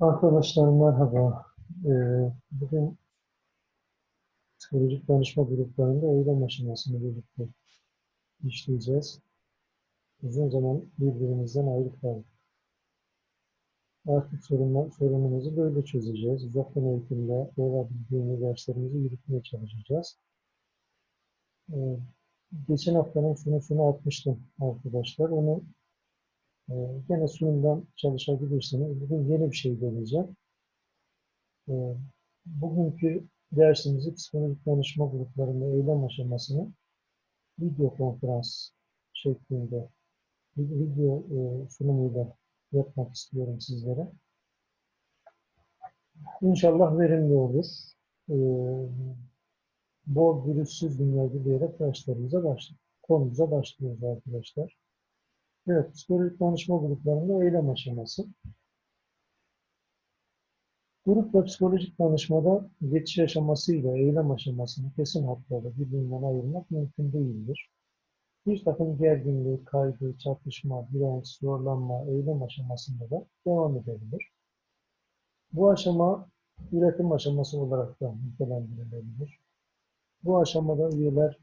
Arkadaşlar merhaba. Ee, bugün psikolojik danışma gruplarında eylem aşamasını birlikte işleyeceğiz. Uzun zaman birbirimizden ayrı kaldık. Artık sorunlar, sorunumuzu böyle çözeceğiz. Uzaktan eğitimde öğrenebildiğimiz derslerimizi yürütmeye çalışacağız. Ee, geçen haftanın sunusunu atmıştım arkadaşlar. Onu e, gene sunumdan çalışabilirsiniz. Bugün yeni bir şey deneyeceğim. Ee, bugünkü dersimizi psikolojik danışma gruplarında eylem aşamasını video konferans şeklinde video e, sunumuyla yapmak istiyorum sizlere. İnşallah verimli olur. Ee, bol virüssüz dünya diyerek derslerimize başlıyoruz. Konumuza başlıyoruz arkadaşlar. Evet, psikolojik danışma gruplarında eylem aşaması. Grup ve psikolojik danışmada geçiş aşamasıyla eylem aşamasını kesin hatlarla birbirinden ayırmak mümkün değildir. Bir takım gerginlik, kaygı, çatışma, direnç, zorlanma, eylem aşamasında da devam edebilir. Bu aşama üretim aşaması olarak da nitelendirilebilir. Bu aşamada üyeler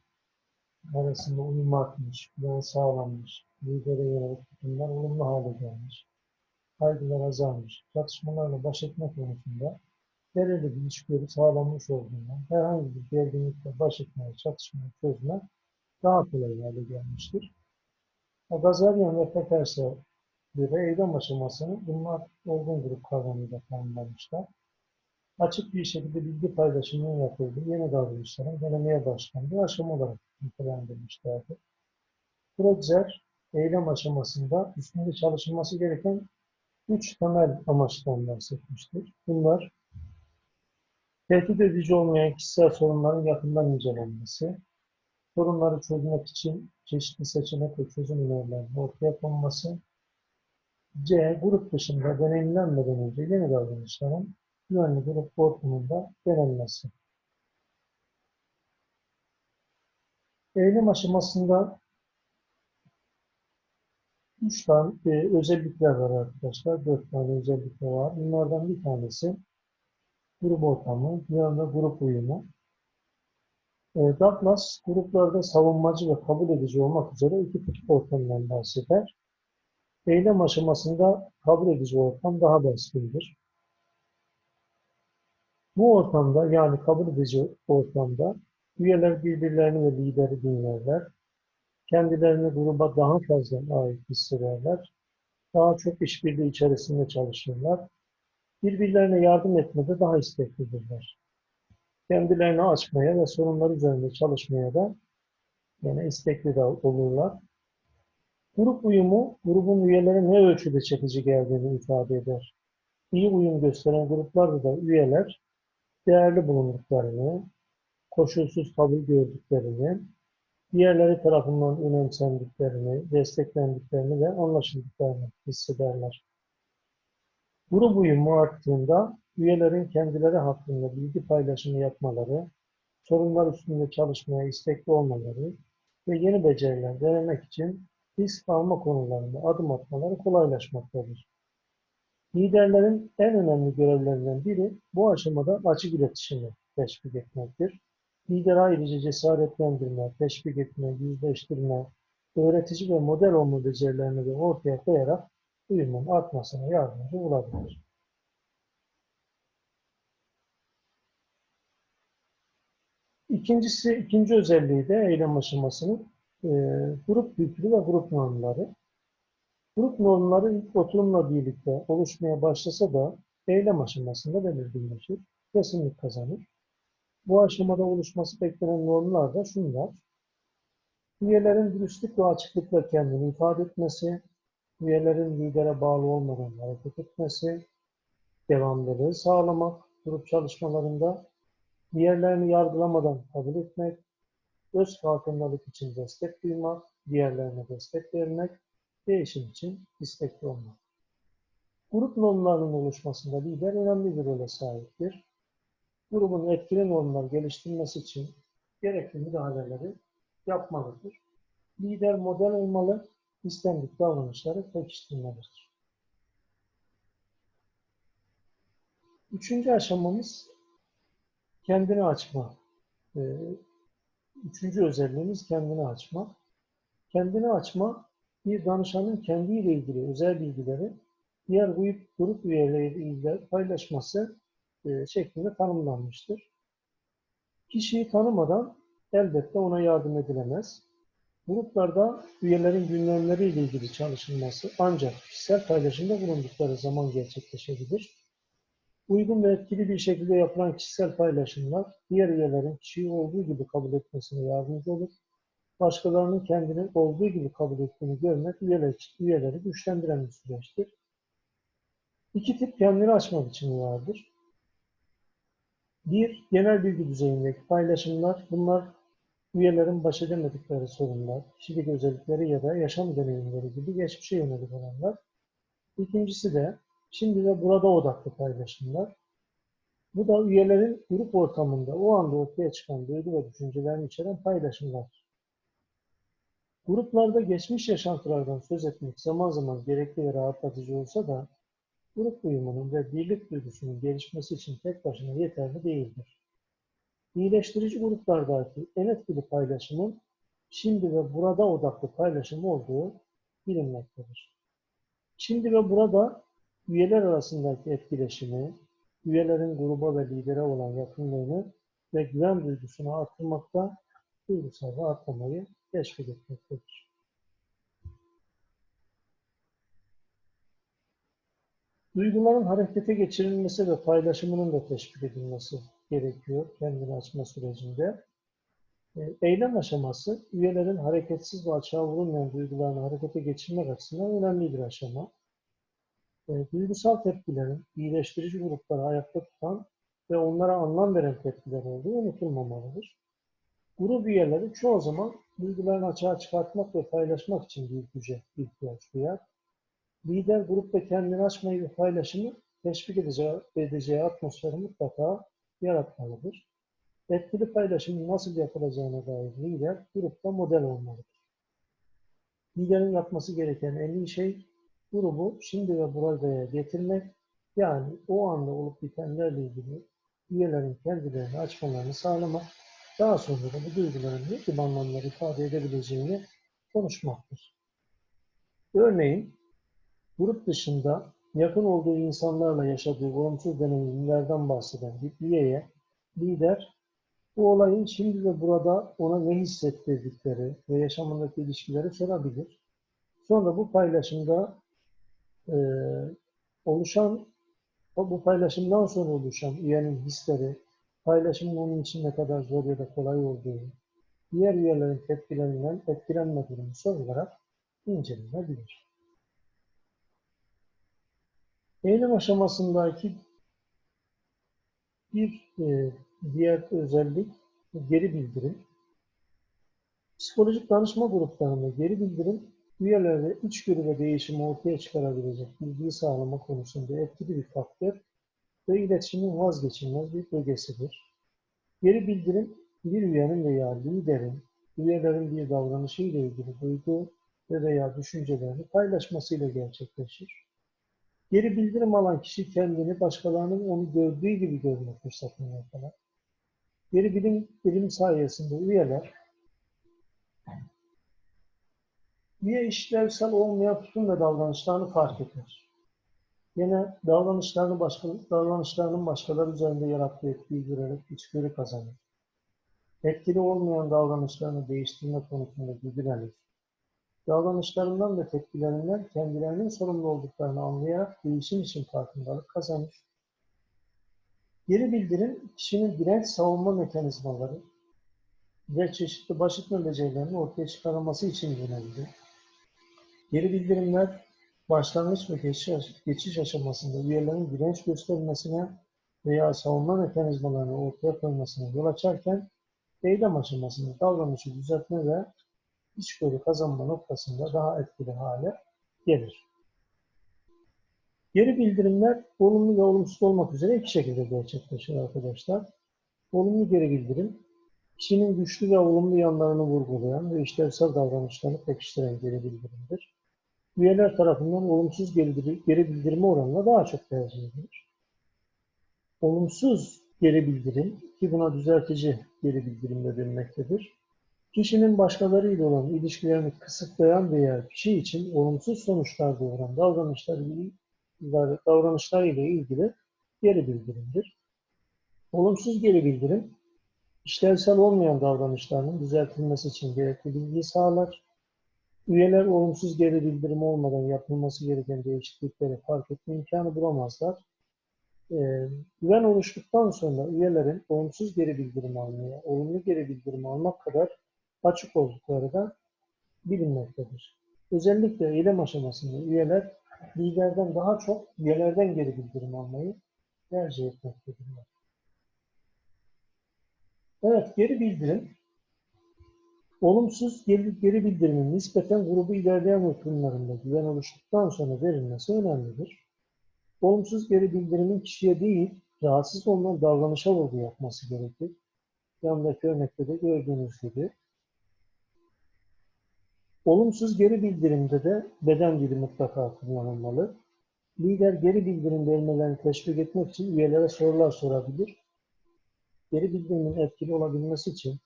arasında uyum artmış, güven sağlanmış, lidere yönelik tutumlar olumlu hale gelmiş, kaygılar azalmış, çatışmalarla baş etme konusunda belirli bir içgörü sağlanmış olduğundan herhangi bir gerginlikle baş etmeye, çatışmayı çözme daha kolay hale gelmiştir. Gazaryan ve Peters'e göre eylem aşamasını bunlar olgun grup kavramıyla tanımlamışlar. Açık bir şekilde bilgi paylaşımının yapıldığı yeni davranışların denemeye başlandığı aşama olarak nitelendirmişlerdir. Projeler eylem aşamasında üstünde çalışılması gereken üç temel amaçtan bahsetmiştir. Bunlar tehdit edici olmayan kişisel sorunların yakından incelenmesi, sorunları çözmek için çeşitli seçenek ve çözüm önerilerinin ortaya konması, C. Grup dışında deneyimlenmeden önce yeni davranışların güvenli grup ortamında denenmesi. Eylem aşamasında üç tane e, özellikler var arkadaşlar. Dört tane özellikler var. Bunlardan bir tanesi grup ortamı, de grup uyumu. E, Douglas gruplarda savunmacı ve kabul edici olmak üzere iki tip ortamdan bahseder. Eylem aşamasında kabul edici ortam daha baskındır. Bu ortamda yani kabul edici ortamda üyeler birbirlerini ve lideri dinlerler. Kendilerini gruba daha fazla ait hissederler. Daha çok işbirliği içerisinde çalışırlar. Birbirlerine yardım etmede daha isteklidirler. Kendilerini açmaya ve sorunlar üzerinde çalışmaya da yine istekli de olurlar. Grup uyumu, grubun üyeleri ne ölçüde çekici geldiğini ifade eder. İyi uyum gösteren gruplarda da üyeler değerli bulunduklarını, koşulsuz kabul gördüklerini, diğerleri tarafından önemsendiklerini, desteklendiklerini ve anlaşıldıklarını hissederler. Grup uyumu arttığında üyelerin kendileri hakkında bilgi paylaşımı yapmaları, sorunlar üstünde çalışmaya istekli olmaları ve yeni beceriler denemek için risk alma konularında adım atmaları kolaylaşmaktadır. Liderlerin en önemli görevlerinden biri bu aşamada açık iletişimi teşvik etmektir. Lider ayrıca cesaretlendirme, teşvik etme, yüzleştirme, öğretici ve model olma becerilerini de ortaya koyarak uyumun artmasına yardımcı olabilir. İkincisi, ikinci özelliği de eylem aşamasının e, grup kültürü ve grup normları. Grup normları ilk oturumla birlikte oluşmaya başlasa da eylem aşamasında belirginleşir, kesinlik kazanır. Bu aşamada oluşması beklenen normlar da şunlar. Üyelerin dürüstlük ve açıklıkla kendini ifade etmesi, üyelerin lidere bağlı olmadan hareket etmesi, devamlılığı sağlamak, grup çalışmalarında diğerlerini yargılamadan kabul etmek, öz farkındalık için destek duymak, diğerlerine destek vermek, değişim için istekli olmak. Grup normlarının oluşmasında lider önemli bir role sahiptir. Grubun etkili normlar geliştirmesi için gerekli müdahaleleri yapmalıdır. Lider model olmalı, istendik davranışları pekiştirmelidir. Üçüncü aşamamız kendini açma. Ee, Üçüncü özelliğimiz kendini açma. Kendini açma, bir danışanın kendiyle ilgili özel bilgileri diğer grup üyeleriyle paylaşması e, şeklinde tanımlanmıştır. Kişiyi tanımadan elbette ona yardım edilemez. Gruplarda üyelerin gündemleriyle ilgili çalışılması ancak kişisel paylaşımda bulundukları zaman gerçekleşebilir. Uygun ve etkili bir şekilde yapılan kişisel paylaşımlar diğer üyelerin kişiyi olduğu gibi kabul etmesine yardımcı olur. Başkalarının kendini olduğu gibi kabul ettiğini görmek üyeler, üyeleri güçlendiren bir süreçtir. İki tip kendini açma biçimi vardır. Bir, genel bilgi düzeyindeki paylaşımlar. Bunlar üyelerin baş edemedikleri sorunlar, kişilik özellikleri ya da yaşam deneyimleri gibi geçmişe yönelik olanlar. İkincisi de şimdi ve burada odaklı paylaşımlar. Bu da üyelerin grup ortamında o anda ortaya çıkan duygu ve düşüncelerini içeren paylaşımlar. Gruplarda geçmiş yaşantılardan söz etmek zaman zaman gerekli ve rahatlatıcı olsa da grup uyumunun ve birlik duygusunun gelişmesi için tek başına yeterli değildir. İyileştirici gruplardaki en etkili paylaşımın şimdi ve burada odaklı paylaşım olduğu bilinmektedir. Şimdi ve burada üyeler arasındaki etkileşimi, üyelerin gruba ve lidere olan yakınlığını ve güven duygusunu arttırmakta, duygusal rahatlamayı teşvik etmektedir. Duyguların harekete geçirilmesi ve paylaşımının da teşvik edilmesi gerekiyor kendini açma sürecinde. E, eylem aşaması, üyelerin hareketsiz ve açığa vurulmayan duygularını harekete geçirmek açısından önemli bir aşama. E, duygusal tepkilerin iyileştirici grupları ayakta tutan ve onlara anlam veren tepkiler olduğu unutulmamalıdır. Grup üyeleri çoğu zaman duygularını açığa çıkartmak ve paylaşmak için bir güce ihtiyaç duyar. Lider grupta kendini açmayı ve paylaşımı teşvik edeceği, edeceği atmosferi mutlaka yaratmalıdır. Etkili paylaşımın nasıl yapılacağına dair lider grupta model olmalıdır. Liderin yapması gereken en iyi şey grubu şimdi ve buraya getirmek, yani o anda olup bitenlerle ilgili üyelerin kendilerini açmalarını sağlamak, daha sonra da bu duyguların ne gibi anlamlar ifade edebileceğini konuşmaktır. Örneğin, grup dışında yakın olduğu insanlarla yaşadığı olumsuz deneyimlerden bahseden bir üyeye lider bu olayın şimdi ve burada ona ne hissettirdikleri ve yaşamındaki ilişkileri sorabilir. Sonra bu paylaşımda e, oluşan, bu paylaşımdan sonra oluşan üyenin hisleri, paylaşımın onun için ne kadar zor ya da kolay olduğu, diğer üyelerin tepkilerinden etkilenme durumu sorularak incelenebilir. Eylem aşamasındaki bir e, diğer özellik geri bildirim. Psikolojik danışma gruplarında geri bildirim üyelerde içgörü ve değişimi ortaya çıkarabilecek bilgiyi sağlama konusunda etkili bir faktör ve iletişimin vazgeçilmez bir bölgesidir. Geri bildirim bir üyenin veya liderin üyelerin bir davranışı ile ilgili duygu ve veya düşüncelerini paylaşmasıyla gerçekleşir. Geri bildirim alan kişi kendini başkalarının onu gördüğü gibi görme fırsatını yakalar. Geri bilim, bilim sayesinde üyeler üye işlevsel olmayan tutum ve davranışlarını fark eder. Yine davranışlarını başka, davranışlarının başkaları üzerinde yarattığı etkiyi görerek içgörü kazanır. Etkili olmayan davranışlarını değiştirme konusunda güdülenir davranışlarından ve tepkilerinden kendilerinin sorumlu olduklarını anlayarak değişim için farkındalık kazanır. Geri bildirim, kişinin direnç savunma mekanizmaları ve çeşitli başlıklı becerilerini ortaya çıkarılması için yönelidir. Geri bildirimler, başlangıç ve geçiş aşamasında üyelerin direnç göstermesine veya savunma mekanizmalarını ortaya koymasına yol açarken, eylem aşamasında davranışı düzeltme ve içgörü kazanma noktasında daha etkili hale gelir. Geri bildirimler olumlu ve olumsuz olmak üzere iki şekilde gerçekleşir arkadaşlar. Olumlu geri bildirim, kişinin güçlü ve olumlu yanlarını vurgulayan ve işlevsel davranışlarını pekiştiren geri bildirimdir. Üyeler tarafından olumsuz geri bildirme oranına daha çok tercih edilir. olumsuz geri bildirim ki buna düzeltici geri bildirim de denmektedir. Kişinin başkalarıyla olan ilişkilerini kısıtlayan veya kişi için olumsuz sonuçlar doğuran davranışlar, davranışlar ile ilgili geri bildirimdir. Olumsuz geri bildirim, işlevsel olmayan davranışlarının düzeltilmesi için gerekli bilgiyi sağlar. Üyeler olumsuz geri bildirim olmadan yapılması gereken değişiklikleri fark etme imkanı bulamazlar. Ee, güven oluştuktan sonra üyelerin olumsuz geri bildirim almaya, olumlu geri bildirim almak kadar açık oldukları da bilinmektedir. Özellikle eylem aşamasında üyeler liderden daha çok üyelerden geri bildirim almayı tercih etmektedirler. Evet, geri bildirim. Olumsuz geri, geri bildirimin nispeten grubu ilerleyen oturumlarında güven oluştuktan sonra verilmesi önemlidir. Olumsuz geri bildirimin kişiye değil, rahatsız olunan davranışa vurgu yapması gerekir. Yandaki örnekte de gördüğünüz gibi. Olumsuz geri bildirimde de beden dili mutlaka kullanılmalı. Lider geri bildirim vermelerini teşvik etmek için üyelere sorular sorabilir. Geri bildirimin etkili olabilmesi için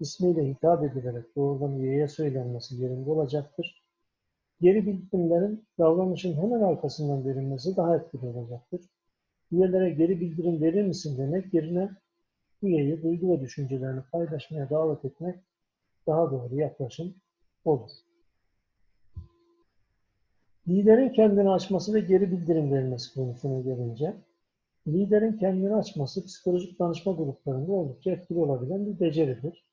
ismiyle hitap edilerek doğrudan üyeye söylenmesi yerinde olacaktır. Geri bildirimlerin davranışın hemen arkasından verilmesi daha etkili olacaktır. Üyelere geri bildirim verir misin demek yerine üyeyi duygu ve düşüncelerini paylaşmaya davet etmek daha doğru yaklaşım olur. Liderin kendini açması ve geri bildirim vermesi konusuna gelince, liderin kendini açması psikolojik danışma gruplarında oldukça etkili olabilen bir beceridir.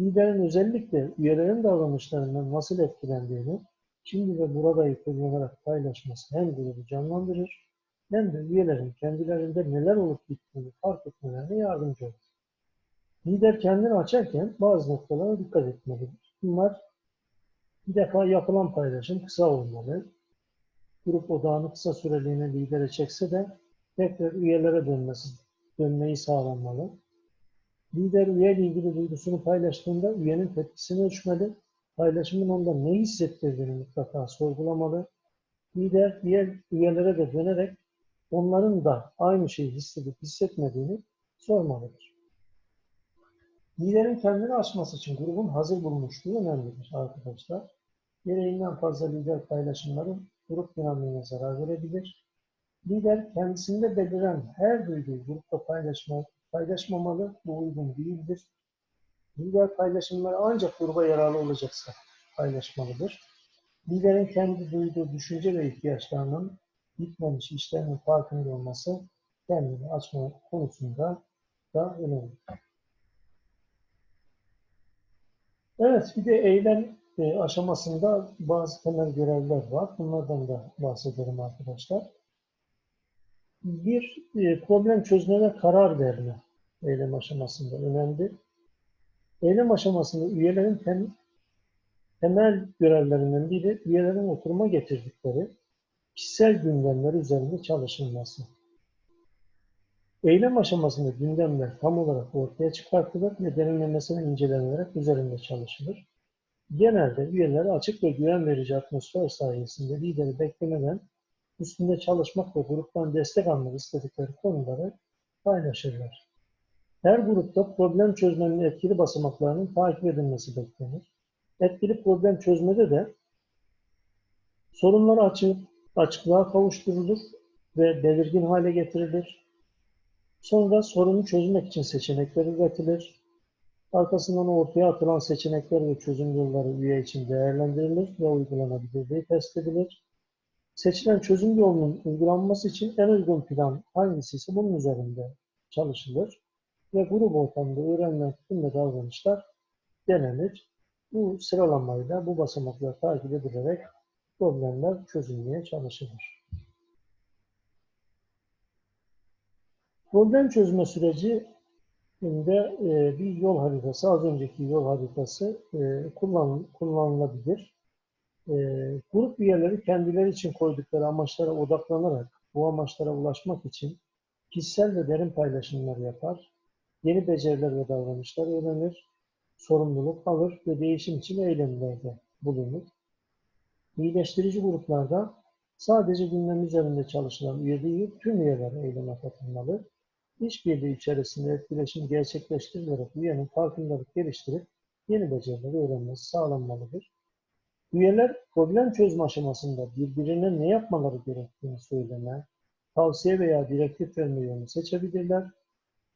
Liderin özellikle üyelerin davranışlarından nasıl etkilendiğini şimdi ve burada kullanarak paylaşması hem grubu canlandırır hem de üyelerin kendilerinde neler olup bittiğini fark etmelerine yardımcı olur. Lider kendini açarken bazı noktalara dikkat etmelidir. Bunlar bir defa yapılan paylaşım kısa olmalı. Grup odağını kısa süreliğine lidere çekse de tekrar üyelere dönmesi, dönmeyi sağlanmalı. Lider üyeyle ilgili duygusunu paylaştığında üyenin tepkisini ölçmeli. Paylaşımın onda ne hissettirdiğini mutlaka sorgulamalı. Lider diğer üyelere de dönerek onların da aynı şeyi hissedip hissetmediğini sormalıdır. Liderin kendini açması için grubun hazır bulmuşluğu önemlidir arkadaşlar. Gereğinden fazla lider paylaşımları grup dinamiğine zarar verebilir. Lider kendisinde beliren her duyguyu grupta paylaşma, paylaşmamalı, bu uygun değildir. Lider paylaşımları ancak gruba yararlı olacaksa paylaşmalıdır. Liderin kendi duyduğu düşünce ve ihtiyaçlarının bitmemiş işlerinin farkında olması kendini açma konusunda da önemli. Evet, bir de eylem e, aşamasında bazı temel görevler var. Bunlardan da bahsedelim arkadaşlar. Bir e, problem çözmede karar verme eylem aşamasında önemli. Eylem aşamasında üyelerin tem, temel görevlerinden biri üyelerin oturuma getirdikleri kişisel gündemler üzerinde çalışılması. Eylem aşamasında gündemler tam olarak ortaya çıkartılır ve derinlemesine incelenerek üzerinde çalışılır. Genelde üyeler açık ve güven verici atmosfer sayesinde lideri beklemeden üstünde çalışmak ve gruptan destek almak istedikleri konuları paylaşırlar. Her grupta problem çözmenin etkili basamaklarının takip edilmesi beklenir. Etkili problem çözmede de sorunlar açık, açıklığa kavuşturulur ve belirgin hale getirilir. Sonra sorunu çözmek için seçenekler üretilir. Arkasından ortaya atılan seçenekler ve çözüm yolları üye için değerlendirilir ve uygulanabilirliği test edilir. Seçilen çözüm yolunun uygulanması için en uygun plan hangisi ise bunun üzerinde çalışılır ve grup ortamında öğrenilen tutum ve davranışlar denenir. Bu sıralamayla bu basamaklar takip edilerek problemler çözülmeye çalışılır. Problem çözme süreci e, bir yol haritası, az önceki yol haritası e, kullan, kullanılabilir. E, grup üyeleri kendileri için koydukları amaçlara odaklanarak bu amaçlara ulaşmak için kişisel ve derin paylaşımlar yapar, yeni beceriler ve davranışlar öğrenir, sorumluluk alır ve değişim için eylemlerde bulunur. İyileştirici gruplarda Sadece gündem üzerinde çalışılan üye değil, tüm üyeler eyleme katılmalı. İşbirliği içerisinde etkileşim gerçekleştirilerek üyenin farkındalık geliştirip yeni becerileri öğrenmesi sağlanmalıdır. Üyeler problem çözme aşamasında birbirine ne yapmaları gerektiğini söyleme, tavsiye veya direktif verme yolunu seçebilirler.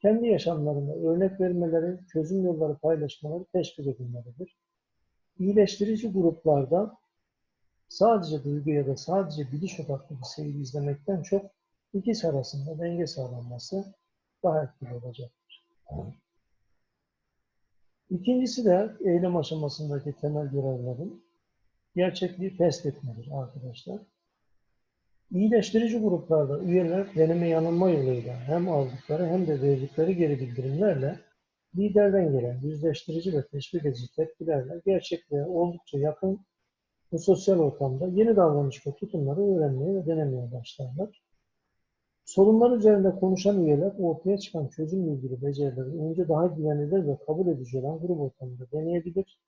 Kendi yaşamlarında örnek vermeleri, çözüm yolları paylaşmaları teşvik edilmelidir. İyileştirici gruplarda sadece duygu ya da sadece biliş odaklı bir seyir izlemekten çok ikisi arasında denge sağlanması daha etkili olacaktır. İkincisi de eylem aşamasındaki temel görevlerin gerçekliği test etmedir arkadaşlar. İyileştirici gruplarda üyeler deneme yanılma yoluyla hem aldıkları hem de verdikleri geri bildirimlerle liderden gelen yüzleştirici ve teşvik edici tepkilerle gerçekliğe oldukça yakın bu sosyal ortamda yeni davranış ve tutumları öğrenmeye ve denemeye başlarlar. Sorunlar üzerinde konuşan üyeler ortaya çıkan çözümle ilgili becerileri önce daha güvenilir ve kabul edici olan grup ortamında deneyebilir,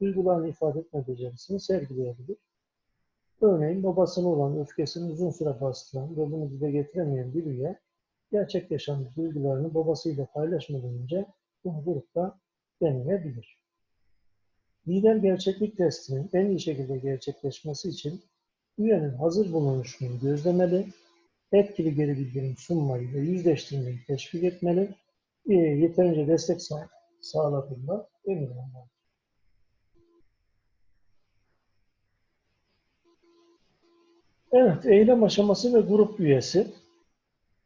duygularını ifade etme becerisini sergileyebilir. Örneğin babasına olan öfkesini uzun süre bastıran ve bunu dile getiremeyen bir üye, gerçek yaşamda duygularını babasıyla paylaşmadan önce bunu grupta deneyebilir. Lider gerçeklik testinin en iyi şekilde gerçekleşmesi için üyenin hazır bulunuşunu gözlemeli, etkili geri bildirim sunmayı ve yüzleştirmeyi teşvik etmeli, üyeye yeterince destek sağ sağladığında emin olmalı. Evet, eylem aşaması ve grup üyesi.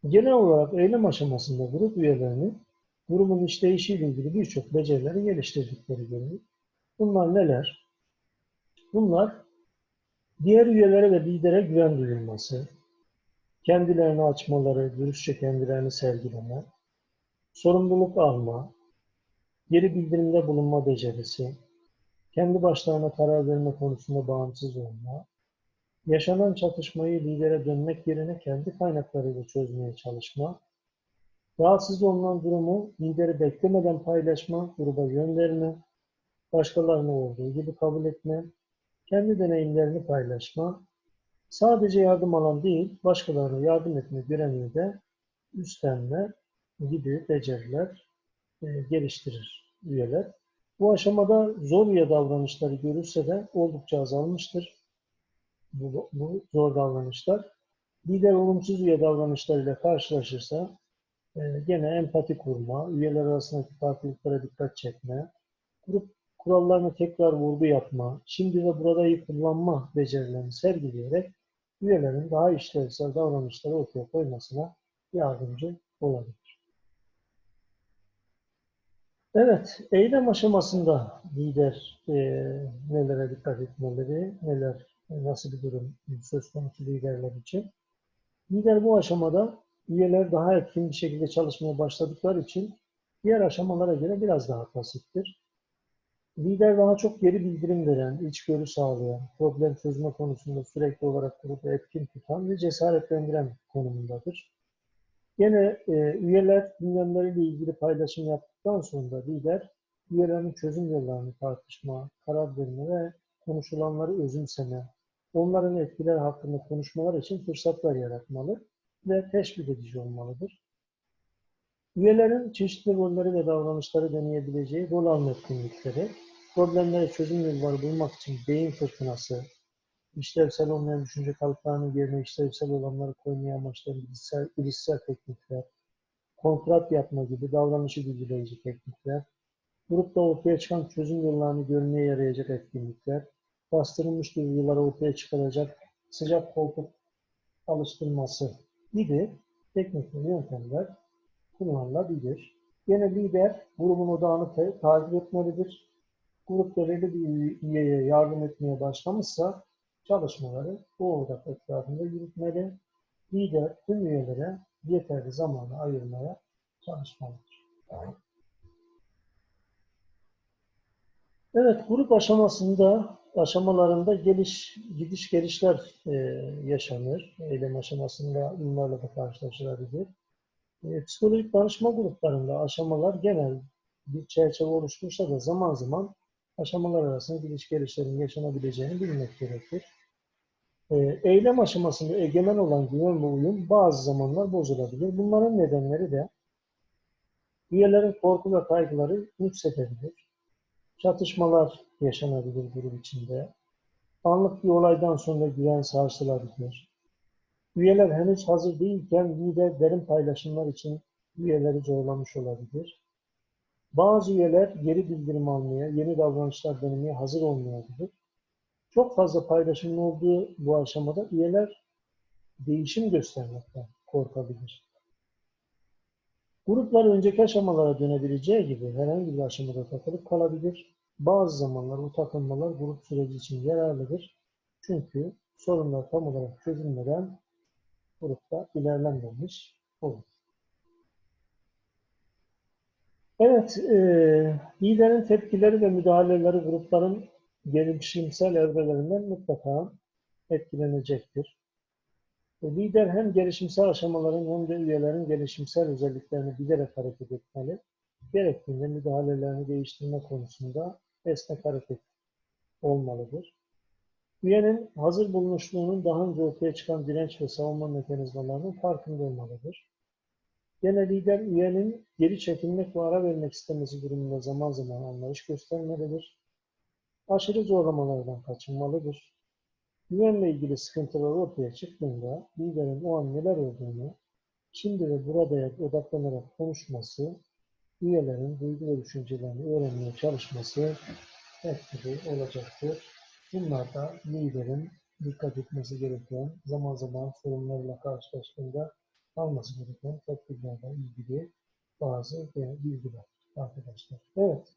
Genel olarak eylem aşamasında grup üyelerinin grubun işleyişiyle ilgili birçok becerileri geliştirdikleri görülür. Bunlar neler? Bunlar diğer üyelere ve lidere güven duyulması, kendilerini açmaları, dürüstçe kendilerini sergileme, sorumluluk alma, geri bildirimde bulunma becerisi, kendi başlarına karar verme konusunda bağımsız olma, yaşanan çatışmayı lidere dönmek yerine kendi kaynaklarıyla çözmeye çalışma, rahatsız olunan durumu lideri beklemeden paylaşma, gruba yön verme, başkalarına olduğu gibi kabul etme, kendi deneyimlerini paylaşma, sadece yardım alan değil, başkalarına yardım etme görevini de üstlenme gibi beceriler e, geliştirir üyeler. Bu aşamada zor üye davranışları görülse de oldukça azalmıştır. Bu, bu zor davranışlar. Lider olumsuz üye davranışlarıyla karşılaşırsa e, gene empati kurma, üyeler arasındaki farklılıklara dikkat çekme, grup kurallarına tekrar vurgu yapma, şimdi ve buradayı kullanma becerilerini sergileyerek üyelerin daha işlevsel davranışları ortaya koymasına yardımcı olabilir. Evet, eylem aşamasında lider e, nelere dikkat etmeleri, neler, nasıl bir durum söz konusu liderler için. Lider bu aşamada üyeler daha etkin bir şekilde çalışmaya başladıkları için diğer aşamalara göre biraz daha basittir. Lider daha çok geri bildirim veren, içgörü sağlayan, problem çözme konusunda sürekli olarak grubu etkin tutan ve cesaretlendiren konumundadır. Yine e, üyeler gündemleriyle ilgili paylaşım yaptıktan sonra lider üyelerin çözüm yollarını tartışma, karar verme ve konuşulanları özümseme, onların etkileri hakkında konuşmalar için fırsatlar yaratmalı ve teşvik edici olmalıdır. Üyelerin çeşitli rolleri ve davranışları deneyebileceği rol alma etkinlikleri, problemlere çözüm yolları bulmak için beyin fırtınası, işlevsel olmayan düşünce kalıplarının yerine işlevsel olanları koymaya amaçlayan bilişsel, bilişsel teknikler, kontrat yapma gibi davranışı güçleyici teknikler, grupta ortaya çıkan çözüm yollarını görmeye yarayacak etkinlikler, bastırılmış duyguları ortaya çıkaracak sıcak koltuk alıştırması gibi teknik yöntemler kullanılabilir. Yine lider grubun odağını takip etmelidir. Grup belirli bir üyeye yardım etmeye başlamışsa çalışmaları bu odak etrafında yürütmeli. Lider tüm üyelere yeterli zamanı ayırmaya çalışmalıdır. Evet, grup aşamasında aşamalarında geliş, gidiş gelişler e, yaşanır. Eylem aşamasında bunlarla da karşılaşılabilir. E, psikolojik danışma gruplarında aşamalar genel bir çerçeve oluştursa da zaman zaman aşamalar arasında gidiş gelişlerin yaşanabileceğini bilmek gerekir. E, eylem aşamasında egemen olan güven ve uyum bazı zamanlar bozulabilir. Bunların nedenleri de üyelerin korku ve kaygıları nüksedebilir. Çatışmalar yaşanabilir grup içinde. Anlık bir olaydan sonra güven sarsılabilir. Üyeler henüz hazır değilken lider derin paylaşımlar için üyeleri zorlamış olabilir. Bazı üyeler geri bildirim almaya, yeni davranışlar denemeye hazır olmayabilir. Çok fazla paylaşımın olduğu bu aşamada üyeler değişim göstermekten korkabilir. Gruplar önceki aşamalara dönebileceği gibi herhangi bir aşamada takılıp kalabilir. Bazı zamanlar bu takılmalar grup süreci için yararlıdır. Çünkü sorunlar tam olarak çözülmeden grupta ilerlenmemiş olur. Evet, e, liderin tepkileri ve müdahaleleri grupların gelişimsel evrelerinden mutlaka etkilenecektir. E, lider hem gelişimsel aşamaların hem de üyelerin gelişimsel özelliklerini bilerek hareket etmeli. Gerektiğinde müdahalelerini değiştirme konusunda esnek hareket olmalıdır. Üyenin hazır bulunuşluğunun daha önce ortaya çıkan direnç ve savunma mekanizmalarının farkında olmalıdır. Gene lider üyenin geri çekilmek ve ara vermek istemesi durumunda zaman zaman anlayış göstermelidir. Aşırı zorlamalardan kaçınmalıdır. Güvenle ilgili sıkıntılar ortaya çıktığında liderin o an neler olduğunu şimdi ve burada odaklanarak konuşması, üyelerin duygu ve düşüncelerini öğrenmeye çalışması etkili olacaktır. Bunlar da liderin dikkat etmesi gereken, zaman zaman sorunlarla karşılaştığında alması gereken tedbirlerle ilgili bazı bilgiler arkadaşlar. Evet.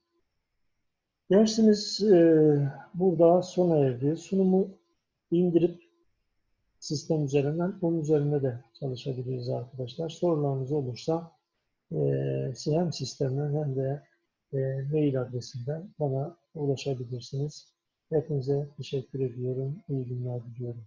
Dersimiz e, burada sona erdi. Sunumu indirip sistem üzerinden onun üzerinde de çalışabiliriz arkadaşlar. Sorularınız olursa e, hem sistemden hem de e, mail adresinden bana ulaşabilirsiniz. Hepinize teşekkür ediyorum. İyi günler diliyorum.